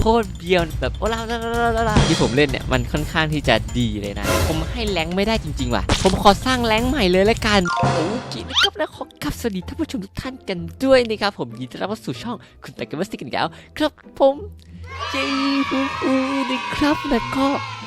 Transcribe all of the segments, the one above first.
โคตรเบียวแบบโอ้ลาลาลาลาที่ผมเล่นเนี่ยมันค่อนข้างที่จะดีเลยนะ ผมให้แรงไม่ได้จริง ๆ ว่ะ ผมขอสร้างแรงใหม่เลยละกันโอ้กินะครับนะขอกับสวัสดีท่านผู้ชมทุกท่านกันด้วยนะครับผมยินดีต้อนรับสู่ช่องคุณตะกันวัสติกันแล้วครับผม เจฮูฮูนะครับแล้วก็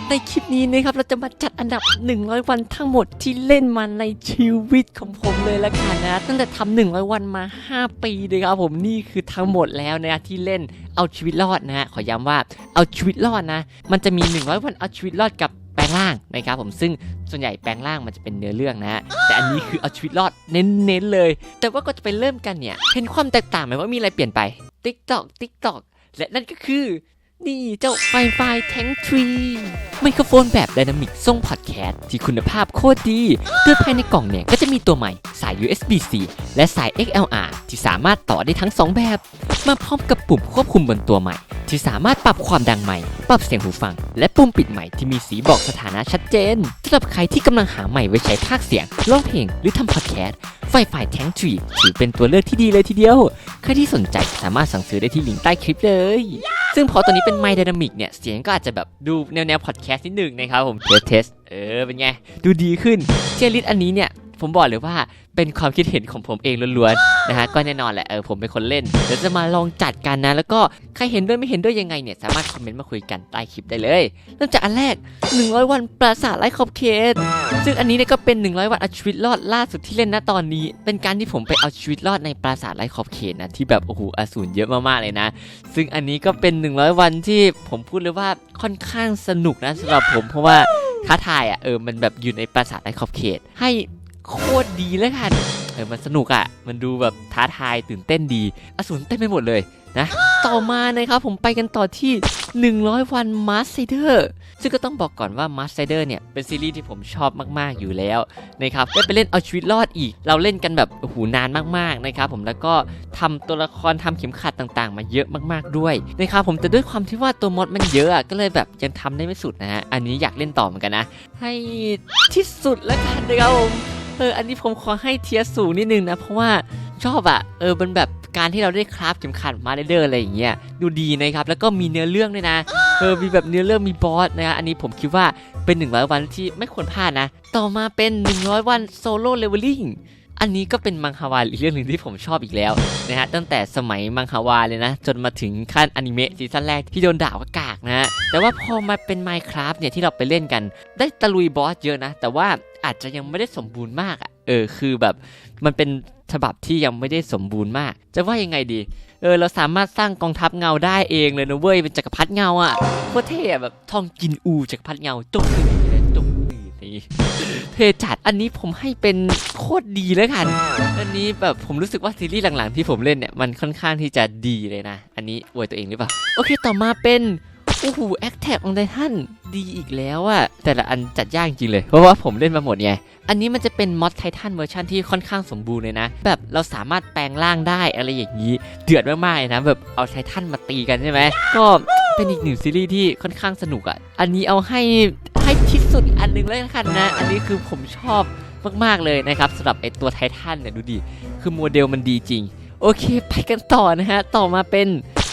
ในคลิปนี้นะครับเราจะมาจัดอันดับ 100 วันทั้งหมดที่เล่นมาในชีวิตของผมเลยละกันนะ ตั้งแต่ทำ100 วันมา 5 ปีเลยครับผมนี่คือทั้งหมดแล้วนะที่เล่นเอาชีวิตรอดนะขอย้ำว่าเอาชีวิตรอดนะ มันจะมี 100 วันเอาชีวิตรอดกับแปลงร่างนะครับผมซึ่งส่วนใหญ่แปลงร่างมันจะเป็นเนื้อเรื่องนะฮะแต่อันนี้คือเอาชีวิตรอดเน้นๆเลย แต่ว่าก็จะไปเริ่มกันเนี่ยเห็นความแตกต่างไหมว่ามีอะไรเปลี่ยนไป TikTok TikTok และนั่นก็คือ นี่เจ้าไฟไฟแทงทรีไมโครโฟนแบบไดนามิกทรงพอดแคสต์ที่คุณภาพโคตรดีโดยภายในกล่องเนี่ยก็จะมีตัวใหม่สาย USB-C และสาย XLR ที่สามารถต่อได้ทั้ง 2 แบบ มาพร้อมกับปุ่มควบคุมบนตัวใหม่ ที่สามารถปรับความดังใหม่ ปรับเสียงหูฟัง และปุ่มปิดใหม่ที่มีสีบอกสถานะชัดเจนสำหรับใครที่กำลังหาใหม่ไว้ใช้พากเสียงร้องเพลงหรือทำพอดแคสต์ไฟไฟแทงทรีถือเป็นตัวเลือกที่ดีเลยทีเดียว ใครที่สนใจสามารถสั่งซื้อได้ที่ลิงก์ใต้คลิปเลย ซึ่งพอตัวนี้เป็นไมค์ไดนามิกเนี่ย เสียงก็อาจจะแบบดูแนวแนวพอดแคสต์นิดหนึ่งนะครับผมเทสเทสเออเป็นไง ดูดีขึ้นเจลิสอันนี้เนี่ย ผมบอกเลยว่าเป็นความคิดเห็นของผมเองล้วนๆนะฮะก็แน่นอนแหละเออผมเป็นคนเล่นเดี๋ยวจะมาลองจัดกันนะ แล้วก็ใครเห็นด้วยไม่เห็นด้วยยังไงเนี่ยสามารถคอมเมนต์มาคุยกันใต้คลิปได้เลย เริ่มจากอันแรก 100 วันปราสาทไร้ขอบเขตซึ่งอันนี้เนี่ยก็เป็น 100 วันเอาชีวิตรอดล่าสุดที่เล่นนะตอนนี้ เป็นการที่ผมไปเอาชีวิตรอดในปราสาทไร้ขอบเขตนะที่แบบโอ้โหอสูรเยอะมากๆเลยนะ ซึ่งอันนี้ก็เป็น 100 วันที่ผมพูดเลยว่าค่อนข้างสนุกนะสำหรับผมเพราะว่าท้าทายอะเออมันแบบอยู่ในปราสาทไร้ขอบเขต ให้ โคตรดีแล้วกันเออมันสนุกอะ มันดูแบบท้าทายตื่นเต้นดีอสูรเต้นไปหมดเลยนะ ต่อมานะครับผมไปกันต่อที่ 100 วันมาสเดอร์ซึ่งก็ต้องบอกก่อนว่ามาสเดอร์เนี่ย เป็นซีรีส์ที่ผมชอบมากๆอยู่แล้วนะครับได้ไปเล่นเอาชีวิตรอดอีก เราเล่นกันแบบโอ้โหนานมากๆนะครับผมแล้วก็ทำตัวละครทำเข็มขัดต่างๆ มาเยอะมากๆด้วยนะครับผมแต่ด้วยความที่ว่าตัวมดมันเยอะก็เลยแบบยังทำได้ไม่สุดนะฮะอันนี้อยากเล่นต่อเหมือนกันนะ ให้ที่สุดแล้วกันนะครับผม เอออันนี้ผมขอให้เทียสูงนิดนึงนะ เพราะว่าชอบอะเออมันแบบการที่เราได้คราฟเข็มขัดมาเดอร์อะไรอย่างเงี้ยดูดีนะครับแล้วก็มีเนื้อเรื่องด้วยนะเออมีแบบเนื้อเรื่องมีบอสนะฮะอันนี้ผมคิดว่าเป็น 100 วันที่ไม่ควรพลาดนะ ต่อมาเป็น 100 วันโซโล่เลเวลลิ่ง อันนี้ก็เป็นมังฮวาอีกเรื่องหนึ่งที่ผมชอบอีกแล้วนะฮะตั้งแต่สมัยมังฮวาเลยนะ จนมาถึงขั้นอนิเมะซีซั่นแรกที่โดนด่าว่ากากนะฮะแต่ว่าพอมาเป็น Minecraft เนี่ยที่เราไปเล่นกัน ได้ตะลุยบอสเยอะนะ แต่ว่าอาจจะยังไม่ได้สมบูรณ์มากอะ่ะเออคือแบบมันเป็นฉบับที่ยังไม่ได้สมบูรณ์มาก จะว่ายังไงดี เออ เราสามารถสร้างกองทัพเงาได้เองเลยนะเว้ย เป็นจักรพรรดิเงาอะ่ะโคตรเท่แบบทองกินอูจักรพรรดิเงาจง เท่จัดอันนี้ผมให้เป็นโคตรดีแล้วกัน อันนี้แบบผมรู้สึกว่าซีรีส์หลังๆที่ผมเล่นเนี่ยมันค่อนข้างที่จะดีเลยนะ อันนี้อวยตัวเองหรือเปล่า โอเคต่อมาเป็นโอ้โหแอคแท็กของไททันดีอีกแล้วอะแต่ละอันจัดยากจริงเลย เพราะว่าผมเล่นมาหมดไง อันนี้มันจะเป็นมอดไททันเวอร์ชันที่ค่อนข้างสมบูรณ์เลยนะ แบบเราสามารถแปลงร่างได้อะไรอย่างนี้ เดือดมากๆเลยนะแบบเอาไททันมาตีกันใช่ไหม ก็เป็นอีกหนึ่งซีรีส์ที่ค่อนข้างสนุกอะอันนี้เอาให้ สุดอันหนึงเลยนะกันนะ อันนี้คือผมชอบมากๆเลยนะครับสำหรับไอตัวไททันเนี่ยดูดิคือโมเดลมันดีจริง โอเคไปกันต่อนะฮะ ต่อมาเป็น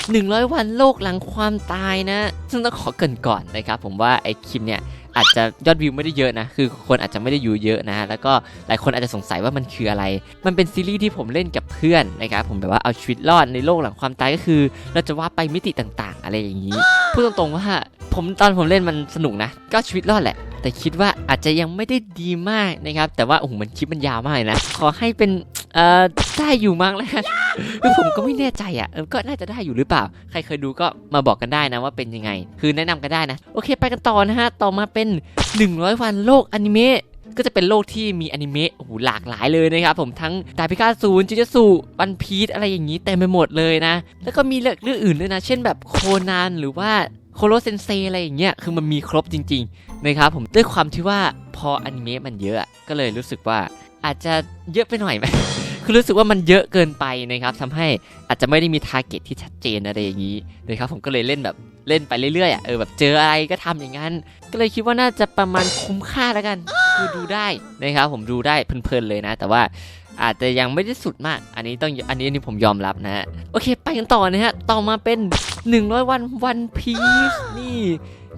100 วันโลกหลังความตายนะ ซึ่งต้องขอเกรินก่อนนะครับ ผมว่าไอคลิปเนี่ย อาจจะยอดวิวไม่ได้เยอะนะ คือคนอาจจะไม่ได้อยู่เยอะนะ แล้วก็หลายคนอาจจะสงสัยว่ามันคืออะไร มันเป็นซีรีส์ที่ผมเล่นกับเพื่อนนะครับ ผมแบบว่าเอาชีวิตรอดในโลกหลังความตายก็คือ เราจะว่าไปมิติต่างๆ อะไรอย่างนี้ พูดตรงๆว่าผมตอนผมเล่นมันสนุกนะ ก็ชีวิตรอดแหละ แต่คิดว่าอาจจะยังไม่ได้ดีมากนะครับ แต่ว่าโอ้โหมันคลิปมันยาวมากเลยนะ ขอให้เป็น เอ่อได้อยู่มั้งแล้วกันคือผมก็ไม่แน่ใจอะก็น่าจะได้อยู่หรือเปล่า ใครเคยดูก็มาบอกกันได้นะว่าเป็นยังไง คือแนะนำกันได้นะ โอเคไปกันต่อนะฮะ ต่อมาเป็น 100 วันโลกอนิเมะก็จะเป็นโลกที่มีอนิเมะโอ้โหหลากหลายเลยนะครับผมทั้งดาพิฆาตศูนย์จิจสุวันพีชอะไรอย่างนี้เต็มไปหมดเลยนะ แล้วก็มีเรื่องอื่นด้วยนะ เช่นแบบโคนันหรือว่าโคโรเซนเซอะไรอย่างเงี้ยคือมันมีครบจริงๆนะครับผมด้วยความที่ว่าพออนิเมะมันเยอะก็เลยรู้สึกว่าอาจจะเยอะไปหน่อยไหม คือรู้สึกว่ามันเยอะเกินไปนะครับทำให้อาจจะไม่ได้มีทาร์เก็ตที่ชัดเจนอะไรอย่างนี้นะครับผมก็เลยเล่นแบบเล่นไปเรื่อยๆอะเออแบบเจออะไรก็ทำอย่างนั้น ก็เลยคิดว่าน่าจะประมาณคุ้มค่าแล้วกันคือดูได้นะครับผมดูได้เพลินๆเลยนะ แต่ว่าอาจจะยังไม่ได้สุดมาก อันนี้ต้องอันนี้อันนี้ผมยอมรับนะฮะโอเค ไปกันต่อนะฮะต่อมาเป็น 100 วันวันพีซนี่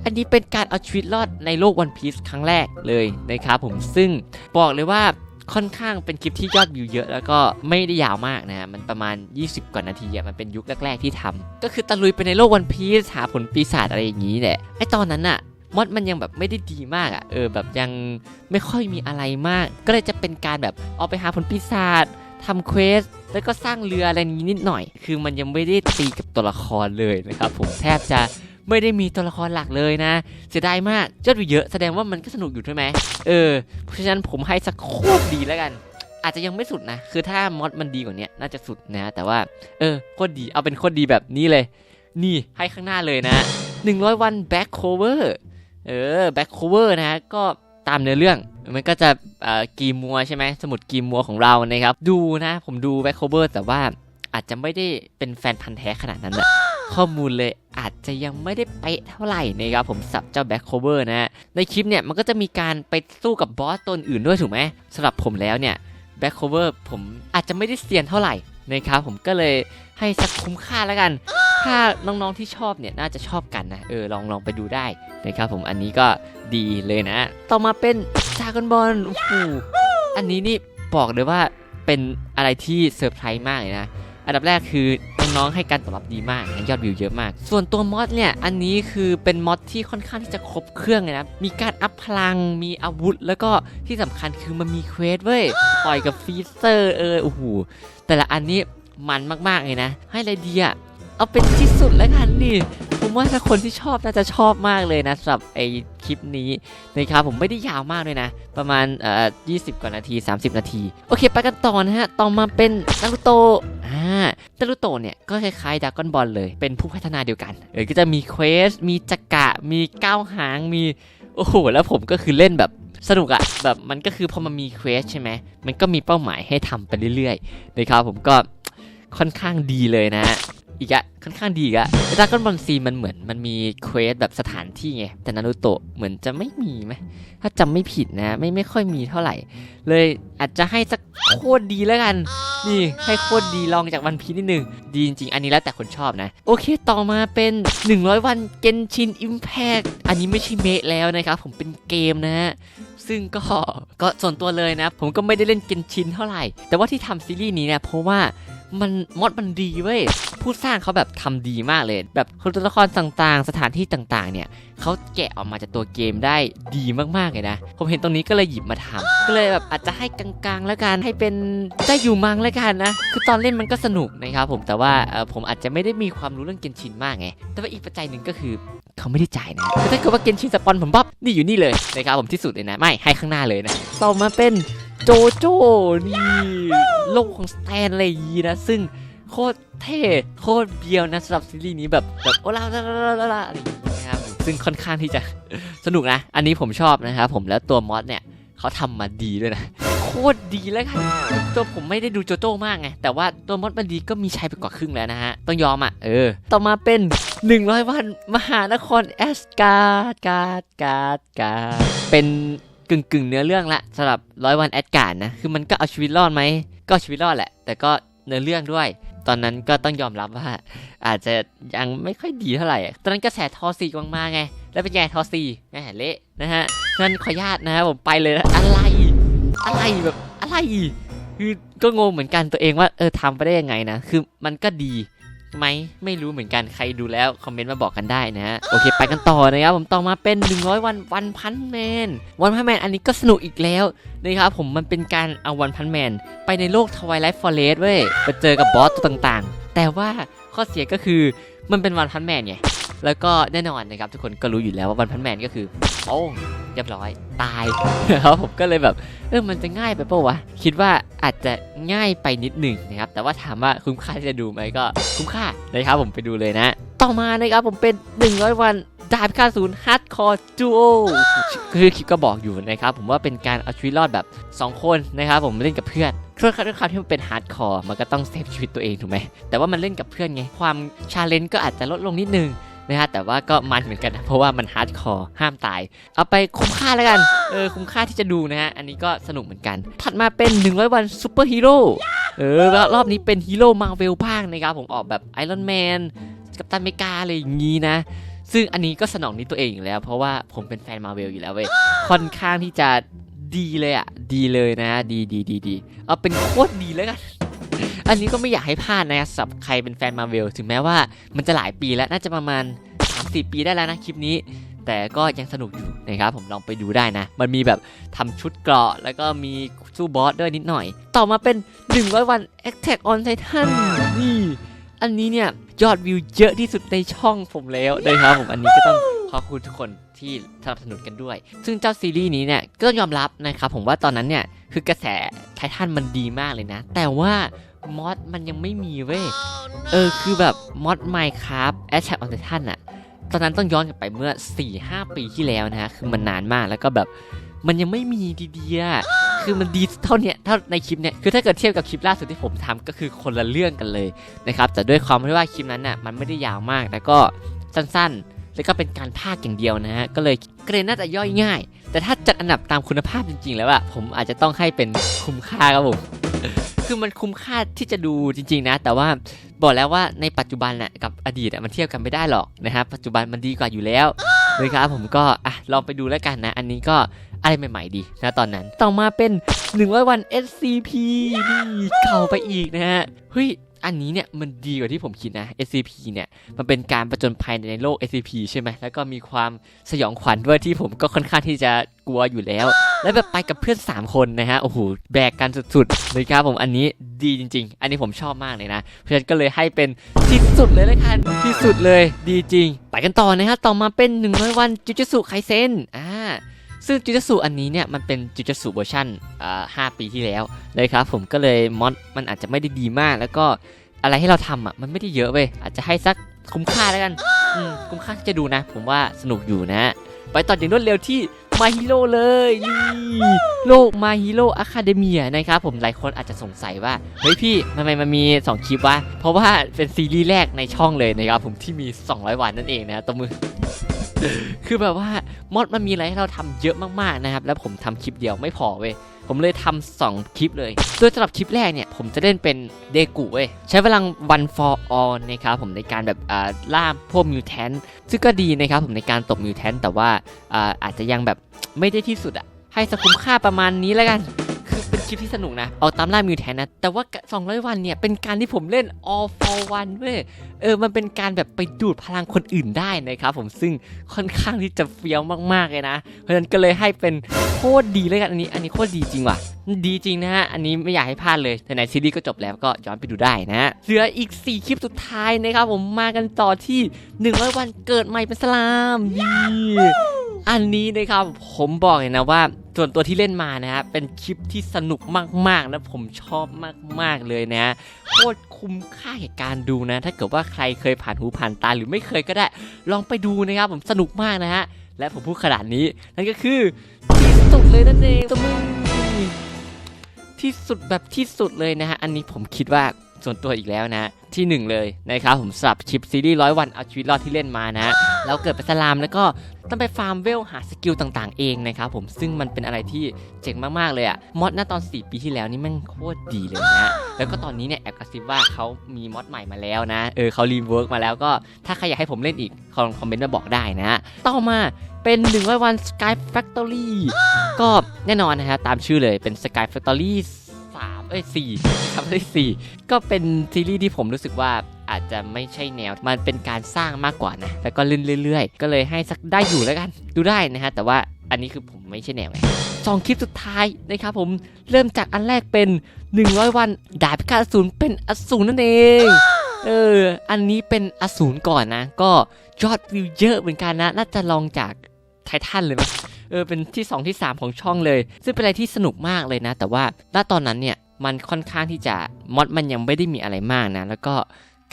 อันนี้เป็นการเอาชีวิตรอดในโลกวันพีซครั้งแรกเลยนะครับผมซึ่งบอกเลยว่า ค่อนข้างเป็นคลิปที่ยอดวิวเยอะ แล้วก็ไม่ได้ยาวมากนะฮะมันประมาณ 20 กว่านาทีอะมันเป็นยุคแรก ๆที่ทำก็คือตะลุยไปในโลกวันพีซหาผลปีศาจอะไรอย่างนี้แหละไอตอนนั้นอะมอดมันยังแบบไม่ได้ดีมากอะเออแบบยังไม่ค่อยมีอะไรมาก ก็เลยจะเป็นการแบบเอาไปหาผลปีศาจทำเควส แล้วก็สร้างเรืออะไรนี้นิดหน่อย คือมันยังไม่ได้ตีกับตัวละครเลยนะครับผมแทบจะ ไม่ได้มีตัวละครหลักเลยนะ เสียดายมากยอดวิวเยอะแสดงว่ามันก็สนุกอยู่ใช่ไหมเออเพราะฉะนั้นผมให้สักโคตรดีแล้วกัน อาจจะยังไม่สุดนะ คือถ้ามอดมันดีกว่านี้น่าจะสุดนะ แต่ว่าเออโคตรดีเอาเป็นโคตรดีแบบนี้เลย นี่ให้ข้างหน้าเลยนะ 100 วัน back cover เออ back cover นะ ก็ตามเนื้อเรื่องมันก็จะกีมัวใช่ไหมสมุดกีมัวของเรานะครับ ดูนะ ผมดู back cover แต่ว่าอาจจะไม่ได้เป็นแฟนพันธ์แท้ขนาดนั้นนะ ข้อมูลเลยอาจจะยังไม่ได้เป๊ะเท่าไหร่นะครับผมสับเจ้า back cover นะฮะในคลิปเนี่ยมันก็จะมีการไปสู้กับบอสตัวอื่นด้วยถูกไหมสำหรับผมแล้วเนี่ย back cover ผมอาจจะไม่ได้เซียนเท่าไหร่นะครับผมก็เลยให้สักคุ้มค่าแล้วกัน ถ้าน้องๆที่ชอบเนี่ยน่าจะชอบกันนะเออลองลองไปดูได้นะครับผมอันนี้ก็ดีเลยนะ ต่อมาเป็นดากอนบอลโอ้โหอันนี้นี่บอกเลยว่าเป็นอะไรที่เซอร์ไพรส์มากเลยนะ อันดับแรกคือ น้องๆให้การตอบรับดีมากยอดวิวเยอะมาก ส่วนตัวมอดเนี่ยอันนี้คือเป็นมอดที่ค่อนข้างที่จะครบเครื่องเลยนะมีการอัพพลังมีอาวุธ แล้วก็ที่สำคัญคือมันมีเควสเว้ยต่อยกับฟีเซอร์เออโอ้โหแต่ละอันนี้มันมากๆเลยนะ ให้อะไรดีอะเอาเป็นที่สุดแล้วกันนี่ผมว่าถ้าคนที่ชอบน่าจะชอบมากเลยนะสำหรับไอคลิปนี้นะครับผมไม่ได้ยาวมากเลยนะ ประมาณเอ่อ20 กว่านาที 30 นาที โอเค ไปกันต่อนะฮะ ต่อมาเป็นนารูโตะอ่า นารูโตเนี่ยก็คล้ายๆดากอนบอลเลย เป็นผู้พัฒนาเดียวกันเออก็จะมีเควส มีจักระมีก้าวหาง มี โอ้โห แล้วผมก็คือเล่นแบบสนุกอะแบบมันก็คือพอมันมีเควสใช่ไหม มันก็มีเป้าหมายให้ทำไปเรื่อยๆนะครับผมก็ค่อนข้างดีเลยนะ อีกอะค่อนข้างดีอะดาก้อนบอลซีมันเหมือนมันมีเควสแบบสถานที่ไง แต่นารูโตะเหมือนจะไม่มีไหมถ้าจำไม่ผิดนะ ไม่ไม่ค่อยมีเท่าไหร่ เลยอาจจะให้สักโคตรดีแล้วกัน นี่ให้โคตรดีลองจากวันพีนิดนึง ดีจริง ๆ อันนี้แล้วแต่คนชอบนะ โอเคต่อมาเป็น 100 วันเกนชินอิมแพกอันนี้ไม่ใช่เมะแล้วนะครับผมเป็นเกมนะฮะซึ่งก็ก็ส่วนตัวเลยนะ ผมก็ไม่ได้เล่นเกนชินเท่าไหร่ แต่ว่าที่ทำซีรีส์นี้เนี่ยเพราะว่า มันมอดมันดีเว้ยผู้สร้างเขาแบบทำดีมากเลย แบบตัวละครต่างๆ สถานที่ต่างๆ เนี่ยเขาแกะออกมาจากตัวเกมได้ดีมากๆเลยนะ ผมเห็นตรงนี้ก็เลยหยิบมาทำก็เลยแบบอาจจะให้กลางๆ แล้วกันให้เป็นได้อยู่มังแล้วกันนะ คือตอนเล่นมันก็สนุกนะครับผมแต่ว่าเออผมอาจจะไม่ได้มีความรู้เรื่องเกนชินมากไง แต่ว่าอีกปัจจัยหนึ่งก็คือเขาไม่ได้จ่ายนะถ้าเกิดว่าเกนชินสปอนผมปั๊บนี่อยู่นี่เลยนะครับผมที่สุดเลยนะ ไม่ให้ข้างหน้าเลยนะต่อมาเป็น โจโจ้นี่โลกของสแตนเลยีนะ ซึ่งโคตรเท่โคตรเบียวนะสำหรับซีรีส์นี้แบบแบบโอลาลาลาลาลาอะไรอย่างนี้นะครับซึ่งค่อนข้างที่จะสนุกนะ อันนี้ผมชอบนะครับผมแล้วตัวมอสเนี่ยเขาทำมาดีด้วยนะ โคตรดีแล้วกันตัวผมไม่ได้ดูโจโจ้มากไง แต่ว่าตัวมอสมันดีก็มีชัยไปกว่าครึ่งแล้วนะฮะ ต้องยอมอะ เออ ต่อมาเป็น 100 วันมหานครแอสการ์ดการ์ดการ์ดการ์ดเป็น กึ่งกึ่งๆเนื้อเรื่องละสำหรับร้อยวันแอดการ์ดนะคือมันก็เอาชีวิตรอดไหมก็ชีวิตรอดแหละ แต่ก็เนื้อเรื่องด้วย ตอนนั้นก็ต้องยอมรับว่า อาจจะยังไม่ค่อยดีเท่าไหร่ตอนนั้นกระแสทอซีกำลังมาไงแล้วเป็นไงทอซีแหมเละนะฮะงั้นขออนุญาตนะครับผมไปเลยนะอะไร อะไรแบบอะไรคือก็งงเหมือนกันตัวเองว่าเออทำไปได้ยังไงนะ คือมันก็ดี ไหมไม่รู้เหมือนกันใครดูแล้วคอมเมนต์มาบอกกันได้นะฮะโอเคไปกันต่อนะครับผมต่อมาเป็น 100 วันวันพันแมนวันพันแมนอันนี้ก็สนุกอีกแล้วนะครับผมมันเป็นการเอาวันพันแมนไปในโลกทวายไลท์ฟอเรสเว้ยไปเจอกับบอสตัวต่างๆ แต่ว่าข้อเสียก็คือมันเป็นวันพันแมนไงแล้วก็แน่นอนนะครับทุกคนก็รู้อยู่แล้วว่าวันพันแมนก็คือโป้ เรียบร้อยตายครับผมก็เลยแบบเออมันจะง่ายไปปล่าวะคิดว่าอาจจะง่ายไปนิดหนึ่งนะครับแต่ว่าถามว่าคุ้มค่าที่จะดูไหมก็คุ้มค่านะครับผมไปดูเลยนะ ต่อมานะครับผมเป็น 100 วันดาบพิฆาตศูนย์ฮาร์ดคอร์จูโอคือคลิปก็บอกอยู่นะครับผมว่าเป็นการเอาชีวิตรอดแบบ 2 คนนะครับผมเล่นกับเพื่อนเครื่องด้วยความที่มันเป็นฮาร์ดคอร์มันก็ต้องเซฟชีวิตตัวเองถูกไหมแต่ว่ามันเล่นกับเพื่อนไงความชาเลนจ์ก็อาจจะลดลงนิดนึง นะฮะแต่ว่าก็มันเหมือนกันนะเพราะว่ามันฮาร์ดคอร์ห้ามตาย เอาไปคุ้มค่าแล้วกันเออคุ้มค่าที่จะดูนะฮะอันนี้ก็สนุกเหมือนกัน ถัดมาเป็น 100 วันซูเปอร์ฮีโร่เออแล้วรอบนี้เป็นฮีโร่มาเวลบ้างนะครับผมออกแบบไอรอนแมนกัปตันอเมริกาอะไรอย่างงี้นะซึ่งอันนี้ก็สนองนี้ตัวเองอยู่แล้ว เพราะว่าผมเป็นแฟนมาเวลอยู่แล้วเว้ยค่อนข้างที่จะดีเลยอะ ดีเลยนะ ดีดีดีดีเอาเป็นโคตรดีแล้วกัน อันนี้ก็ไม่อยากให้พลาดนะสำหรับใครเป็นแฟนมาเวลถึงแม้ว่ามันจะหลายปีแล้วน่าจะประมาณ3-4ปีได้แล้วนะคลิปนี้ แต่ก็ยังสนุกอยู่นะครับผมลองไปดูได้นะ มันมีแบบทำชุดเกราะ แล้วก็มีสู้บอสด้วยนิดหน่อย ต่อมาเป็น 100 วัน Attack on Titan นี่อันนี้เนี่ยยอดวิวเยอะที่สุดในช่องผมแล้วนะครับผมอันนี้ก็ต้องขอบคุณทุกคนที่สนับสนุนกันด้วย ซึ่งเจ้าซีรีส์นี้เนี่ยก็ต้องยอมรับนะครับผมว่าตอนนั้นเนี่ยคือกระแสไททันมันดีมากเลยนะ แต่ว่า มอดมันยังไม่มีเว้ย เออคือแบบมอด Minecraft Attack on Titan อะตอนนั้นต้องย้อนกลับไปเมื่อ 4-5 ปีที่แล้วนะฮะ คือมันนานมากแล้วก็แบบมันยังไม่มีดีๆอะคือมันดีเท่าเนี้ยเท่าในคลิปเนี่ยคือถ้าเกิดเทียบกับคลิปล่าสุดที่ผมทำก็คือคนละเรื่องกันเลยนะครับแต่ด้วยความที่ว่าคลิปนั้นน่ะมันไม่ได้ยาวมากแล้วก็สั้นๆ แล้วก็เป็นการพากย์อย่างเดียวนะฮะก็เลยเกรนน่าจะย่อยง่าย แต่ถ้าจัดอันดับตามคุณภาพจริง ๆ แล้วอะผมอาจจะต้องให้เป็นคุ้มค่าครับผม คือมันคุ้มค่าที่จะดูจริง ๆ นะ แต่ว่าบอกแล้วว่าในปัจจุบันน่ะกับอดีตมันเทียบกันไม่ได้หรอกนะครับปัจจุบันมันดีกว่าอยู่แล้วนะครับผมก็อะลองไปดูแล้วกันนะ อันนี้ก็อะไรใหม่ๆดีนะตอนนั้น ต่อมาเป็น100วัน SCP นี่เก่าไปอีกนะฮะเฮ้ย อันนี้เนี่ยมันดีกว่าที่ผมคิดนะ SCP เนี่ยมันเป็นการประจนภัยในโลก SCP ใช่ไหมแล้วก็มีความสยองขวัญด้วยที่ผมก็ค่อนข้างที่จะกลัวอยู่แล้ว แล้วแบบไปกับเพื่อน 3 คนนะฮะโอ้โหแบกกันสุดๆเลยครับผมอันนี้ดีจริง ๆ อันนี้ผมชอบมากเลยนะเพราะฉะนั้นก็เลยให้เป็นที่สุดเลยละกันที่สุดเลยดีจริง ไปกันต่อนะฮะต่อมาเป็น 100 วันจูจูสุไคเซนอ่า ซึ่งจูจูสุอันนี้เนี่ยมันเป็นจูจูสุเวอร์ชันอ่าห้าปีที่แล้วเลยครับผมก็เลยมอดมันอาจจะไม่ได้ดีมาก แล้วก็อะไรให้เราทำอะมันไม่ได้เยอะเว้ยอาจจะให้สักคุ้มค่าแล้วกันคุ้มค่าที่จะดูนะ ผมว่าสนุกอยู่นะ ไปต่ออย่างรวดเร็วที่มาฮีโร่เลยนี่โลกมาฮีโร่อะคาเดเมียนะครับผมหลายคนอาจจะสงสัยว่า เฮ้ยพี่ทำไมมันมี 2 คลิปวะ เพราะว่าเป็นซีรีส์แรกในช่องเลยนะครับผมที่มี 200 วันนั่นเองนะตัวมือ คือแบบว่ามอดมันมีอะไรให้เราทำเยอะมากๆนะครับ แล้วผมทำคลิปเดียวไม่พอเว้ยผมเลยทำสองคลิปเลย โดยสำหรับคลิปแรกเนี่ย ผมจะเล่นเป็นเดกูเว้ย ใช้พลัง one for all นะครับผมในการแบบอ่าล่าพวกมิวแทนซึ่งก็ดีนะครับผมในการตบมิวแทนแต่ว่าอ่าอาจจะยังแบบไม่ได้ที่สุดอะให้สกุมค่าประมาณนี้แล้วกัน คลิปที่สนุกนะ เอาตามล่ามิวแทนนะ แต่ว่า 200 วันเนี่ย เป็นการที่ผมเล่น all for one เว้ย เออ มันเป็นการแบบไปดูดพลังคนอื่นได้นะครับผม ซึ่งค่อนข้างที่จะเฟี้ยวมากๆเลยนะ เพราะฉะนั้นก็เลยให้เป็นโคตรดีเลยกัน อันนี้ อันนี้โคตรดีจริงว่ะ ดีจริงนะฮะ อันนี้ไม่อยากให้พลาดเลยแต่ในซีรีส์ก็จบแล้วก็ย้อนไปดูได้นะเหลืออีก 4 คลิปสุดท้ายนะครับผม มากันต่อที่ 100 วันเกิดใหม่เป็นสลามนี่ อันนี้นะครับผมบอกเลยนะว่าส่วนตัวที่เล่นมานะฮะเป็นคลิปที่สนุกมากๆและผมชอบมากๆเลยนะโคตรคุ้มค่าแก่การดูนะ ถ้าเกิดว่าใครเคยผ่านหูผ่านตาหรือไม่เคยก็ได้ ลองไปดูนะครับผมสนุกมากนะฮะและผมพูดขนาดนี้นั่นก็คือที่สุดเลยนั่นเองตวมึงที่สุดแบบที่สุดเลยนะฮะอันนี้ผมคิดว่า ส่วนตัวอีกแล้วนะ ที่หนึ่งเลยนะครับผมสับคลิปซีรีส์ร้อยวันเอาชีวิตรอดที่เล่นมานะแล้วเกิดเป็นสลามแล้วก็ต้องไปฟาร์มเวลหาสกิลต่างๆเองนะครับผมซึ่งมันเป็นอะไรที่เจ๋งมากๆเลยอะมอดหน้าตอน 4 ปีที่แล้วนี่แมันโคตรดีเลยนะแล้วก็ตอนนี้เนี่ยแอบกระซิบว่าเขามีมอดใหม่มาแล้วนะเออเขารีเวิร์กมาแล้วก็ถ้าใครอยากให้ผมเล่นอีกคอมคอมเมนต์มาบอกได้นะต่อมาเป็น100วัน Sky Factory ก็แน่นอนนะฮะตามชื่อเลยเป็น Sky Factory 3 เอ้ย4ครับไม่สี่ก็เป็นซีรีส์ที่ผมรู้สึกว่าอาจจะไม่ใช่แนว มันเป็นการสร้างมากกว่านะ แล้วก็เล่นเรื่อยๆ ก็เลยให้สักได้อยู่แล้วกัน ดูได้นะฮะ แต่ว่าอันนี้คือผมไม่ใช่แนวไงสองคลิปสุดท้ายนะครับผม เริ่มจากอันแรกเป็น 100 วันดาบพิฆาตอสูรเป็นอสูรนั่นเอง เออ อันนี้เป็นอสูรก่อนนะ ก็ยอดวิวเยอะเหมือนกันนะ น่าจะลองจากไททันเลยมั้ย เออเป็นที่ 2 ที่ 3 ของช่องเลย ซึ่งเป็นอะไรที่สนุกมากเลยนะ แต่ว่าณตอนนั้นเนี่ยมันค่อนข้างที่จะมอดมันยังไม่ได้มีอะไรมากนะ แล้วก็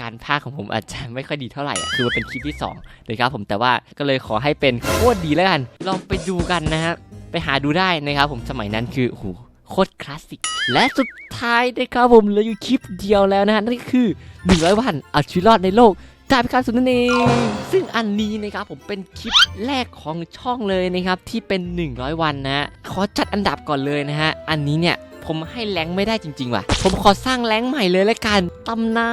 การพากย์ของผมอาจจะไม่ค่อยดีเท่าไหร่อะคือมันเป็นคลิปที่2เลยครับผมแต่ว่าก็เลยขอให้เป็นโคตรดีแล้วกัน ลองไปดูกันนะฮะไปหาดูได้นะครับผมสมัยนั้นคือโอ้โหโคตรคลาสสิก และสุดท้ายนะครับผมเหลืออยู่คลิปเดียวแล้วนะฮะนั่นก็คือ 100 วันเอาชีวิตรอดในโลก ดายพิฆาตศูนย์นั่นเอง ซึ่งอันนี้นะครับผมเป็นคลิปแรกของช่องเลยนะครับที่เป็น 100 วันนะ ขอจัดอันดับก่อนเลยนะฮะ อันนี้เนี่ย ผมให้แรงไม่ได้จริง ๆ ว่ะ ผมขอสร้างแรงใหม่เลยละกันตำนา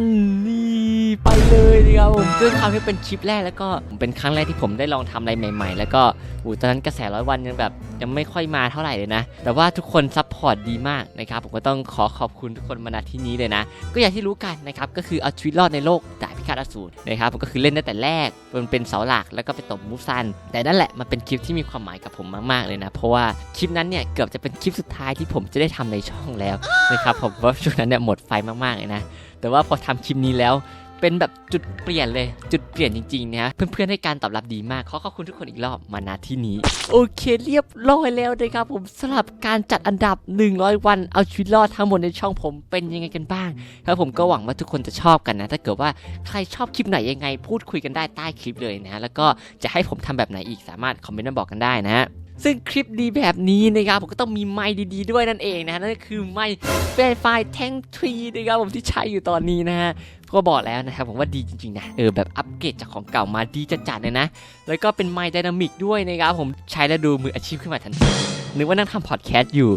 นนี่ไปเลยนะครับผมด้วยความที่เป็นคลิปแรกแล้วก็เป็นครั้งแรกที่ผมได้ลองทำอะไรใหม่ ๆ แล้วก็อูตอนนั้นกระแสร้อยวันยังแบบยังไม่ค่อยมาเท่าไหร่เลยนะ แต่ว่าทุกคนซัพพอร์ตดีมากนะครับผมก็ต้องขอขอบคุณทุกคนมาณที่นี้เลยนะ ก็อย่างที่รู้กันนะครับก็คือเอาชีวิตรอดในโลกดาบพิฆาตอสูรนะครับผมก็คือเล่นตั้งแต่แรกมันเป็นเสาหลักแล้วก็ไปตบมูฟซันแต่นั่นแหละมันเป็นคลิปที่มีความหมายกับผมมากๆเลยนะ เพราะว่าคลิปนั้นเนี่ยเกือบจะเป็นคลิปสุดท้ายที่ผมจะได้ทำในช่องแล้วนะครับผมว่าช่วงนั้นเนี่ยหมดไฟมากๆเลยนะแต่ว่าพอทำคลิปนี้แล้วเป็นแบบจุดเปลี่ยนเลย จุดเปลี่ยนจริงๆนะฮะเพื่อนๆให้การตอบรับดีมากขอขอบคุณทุกคนอีกรอบมาณที่นี้ โอเคเรียบร้อยแล้วนะครับผมสำหรับการจัดอันดับ 100 วันเอาชีวิตรอดทั้งหมดในช่องผมเป็นยังไงกันบ้างครับผมก็หวังว่าทุกคนจะชอบกันนะ ถ้าเกิดว่าใครชอบคลิปไหนยังไง พูดคุยกันได้ใต้คลิปเลยนะแล้วก็จะให้ผมทำแบบไหนอีกสามารถคอมเมนต์มาบอกกันได้นะ ซึ่งคลิปดีแบบนี้นะครับผมก็ต้องมีไมค์ดีๆด้วยนั่นเองนะนั่นก็คือไมค์เฟไฟแท่งทรีนะครับผมที่ใช้อยู่ตอนนี้นะฮะก็บอกแล้วนะครับผมว่าดีจริงๆนะเออแบบอัปเกรดจากของเก่ามาดีจัดๆเลยนะ แล้วก็เป็นไมค์ไดนามิกด้วยนะครับผมใช้แล้วดูมืออาชีพขึ้นมาทันทีนึกว่านั่งทำพอดแคสต์อยู่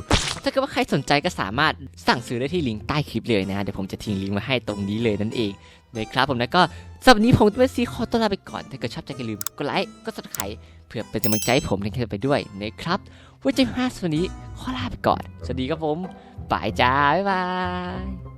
ถ้าเกิดว่าใครสนใจก็สามารถสั่งซื้อได้ที่ลิงก์ใต้คลิปเลยนะ เดี๋ยวผมจะทิ้งลิงก์ไว้ให้ตรงนี้เลยนั่นเอง นะครับผมนะก็สำหรับวันนี้ผมจะไปซีขอตัวลาไปก่อน ถ้าเกิดชอบใจอย่าลืมกดไลค์กดซับสไครเพื่อเป็นกำลังใจให้ผมในการไปด้วยนะครับไว้เจอกันทร์วันนี้ขอลาไปก่อน สวัสดีครับผมบายจ้าบ๊ายบาย